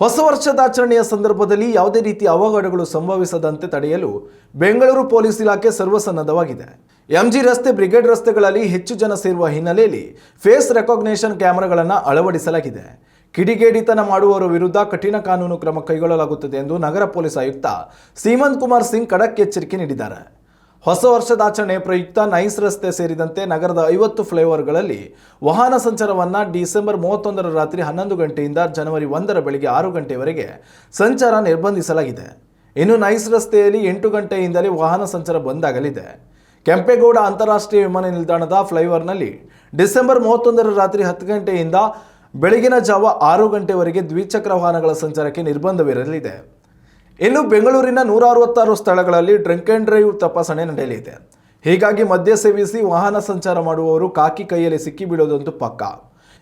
ಹೊಸ ವರ್ಷದಾಚರಣೆಯ ಸಂದರ್ಭದಲ್ಲಿ ಯಾವುದೇ ರೀತಿಯ ಅವಘಡಗಳು ಸಂಭವಿಸದಂತೆ ತಡೆಯಲು ಬೆಂಗಳೂರು ಪೊಲೀಸ್ ಇಲಾಖೆ ಸರ್ವಸನ್ನದ್ಧವಾಗಿದೆ. ಎಂಜಿ ರಸ್ತೆ, ಬ್ರಿಗೇಡ್ ರಸ್ತೆಗಳಲ್ಲಿ ಹೆಚ್ಚು ಜನ ಸೇರುವ ಹಿನ್ನೆಲೆಯಲ್ಲಿ ಫೇಸ್ ರೆಕಾಗ್ನೇಷನ್ ಕ್ಯಾಮೆರಾಗಳನ್ನು ಅಳವಡಿಸಲಾಗಿದೆ. ಕಿಡಿಗೇಡಿತನ ಮಾಡುವವರ ವಿರುದ್ಧ ಕಠಿಣ ಕಾನೂನು ಕ್ರಮ ಕೈಗೊಳ್ಳಲಾಗುತ್ತದೆ ಎಂದು ನಗರ ಪೊಲೀಸ್ ಆಯುಕ್ತ ಸೀಮಂತ್ ಕುಮಾರ್ ಸಿಂಗ್ ಖಡಕ್ ಎಚ್ಚರಿಕೆ ನೀಡಿದ್ದಾರೆ. ಹೊಸ ವರ್ಷದಾಚರಣೆ ಪ್ರಯುಕ್ತ ನೈಸ್ ರಸ್ತೆ ಸೇರಿದಂತೆ ನಗರದ ಐವತ್ತು ಫ್ಲೈಓವರ್ಗಳಲ್ಲಿ ವಾಹನ ಸಂಚಾರವನ್ನು ಡಿಸೆಂಬರ್ ಮೂವತ್ತೊಂದರ ರಾತ್ರಿ ಹನ್ನೊಂದು ಗಂಟೆಯಿಂದ ಜನವರಿ ಒಂದರ ಬೆಳಗ್ಗೆ ಆರು ಗಂಟೆವರೆಗೆ ಸಂಚಾರ ನಿರ್ಬಂಧಿಸಲಾಗಿದೆ. ಇನ್ನು ನೈಸ್ ರಸ್ತೆಯಲ್ಲಿ ಎಂಟು ಗಂಟೆಯಿಂದಲೇ ವಾಹನ ಸಂಚಾರ ಬಂದಾಗಲಿದೆ. ಕೆಂಪೇಗೌಡ ಅಂತಾರಾಷ್ಟ್ರೀಯ ವಿಮಾನ ನಿಲ್ದಾಣದ ಫ್ಲೈಓವರ್ನಲ್ಲಿ ಡಿಸೆಂಬರ್ ಮೂವತ್ತೊಂದರ ರಾತ್ರಿ ಹತ್ತು ಗಂಟೆಯಿಂದ ಬೆಳಗಿನ ಜಾವ ಆರು ಗಂಟೆವರೆಗೆ ದ್ವಿಚಕ್ರ ವಾಹನಗಳ ಸಂಚಾರಕ್ಕೆ ನಿರ್ಬಂಧವಿರಲಿದೆ. ಇನ್ನು ಬೆಂಗಳೂರಿನ ನೂರ ಅರವತ್ತಾರು ಸ್ಥಳಗಳಲ್ಲಿ ಡ್ರಿಂಕ್ ಅಂಡ್ ಡ್ರೈವ್ ತಪಾಸಣೆ ನಡೆಯಲಿದೆ. ಹೀಗಾಗಿ ಮದ್ಯ ಸೇವಿಸಿ ವಾಹನ ಸಂಚಾರ ಮಾಡುವವರು ಕಾಕಿ ಕೈಯಲ್ಲಿ ಸಿಕ್ಕಿಬೀಳೋದಂತೂ ಪಕ್ಕ.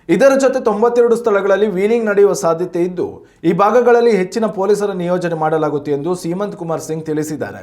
ಇದರ ಜೊತೆ ತೊಂಬತ್ತೆರಡು ಸ್ಥಳಗಳಲ್ಲಿ ವೀಲಿಂಗ್ ನಡೆಯುವ ಸಾಧ್ಯತೆ ಇದ್ದು, ಈ ಭಾಗಗಳಲ್ಲಿ ಹೆಚ್ಚಿನ ಪೊಲೀಸರ ನಿಯೋಜನೆ ಮಾಡಲಾಗುತ್ತೆ ಎಂದು ಸೀಮಂತ್ ಕುಮಾರ್ ಸಿಂಗ್ ತಿಳಿಸಿದ್ದಾರೆ.